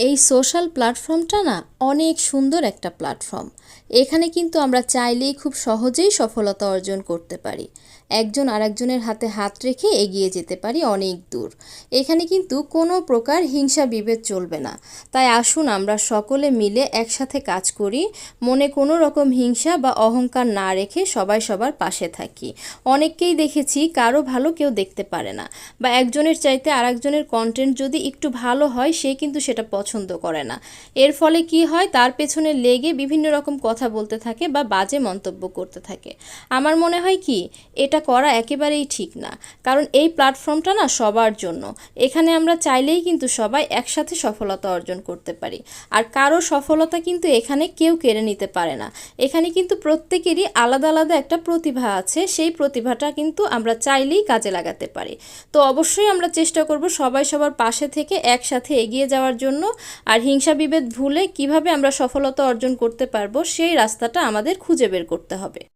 এই সোশ্যাল প্ল্যাটফর্মটা না অনেক সুন্দর একটা প্ল্যাটফর্ম। এখানে কিন্তু আমরা চাইলেই খুব সহজেই সফলতা অর্জন করতে পারি। একজন আরেকজনের হাতে হাত রেখে এগিয়ে যেতে পারি অনেক দূর। এখানে কিন্তু কোনো প্রকার হিংসা বিভেদ চলবে না। তাই আসুন আমরা সকলে মিলে একসাথে কাজ করি, মনে কোনো রকম হিংসা বা অহংকার না রেখে সবাই সবার পাশে থাকি। অনেককেই দেখেছি কারও ভালো কেউ দেখতে পারে না। বা একজনের চাইতে আরেকজনের কন্টেন্ট যদি একটু ভালো হয়, সে কিন্তু সেটা পছন্দ করে না। এর ফলে কি হয়, তার পেছনে লেগে বিভিন্ন রকম কথা বলতে থাকে বা বাজে মন্তব্য করতে থাকে। আমার মনে হয় কি, এটা করা একেবারেই ঠিক না। কারণ এই প্ল্যাটফর্মটা না সবার জন্য। এখানে আমরা চাইলেই কিন্তু সবাই একসাথে সফলতা অর্জন করতে পারি। আর কারও সফলতা কিন্তু এখানে কেউ কেড়ে নিতে পারে না। এখানে কিন্তু প্রত্যেকেরই আলাদা আলাদা একটা প্রতিভা আছে। সেই প্রতিভাটা কিন্তু আমরা চাইলেই কাজে লাগাতে পারি। তো অবশ্যই আমরা চেষ্টা করব সবাই সবার পাশে থেকে একসাথে এগিয়ে যাওয়ার জন্য আর হিংসা বিভেদ ভুলে কীভাবে আমরা সফলতা অর্জন করতে পারব, সেই রাস্তাটা আমাদের খুঁজে বের করতে হবে।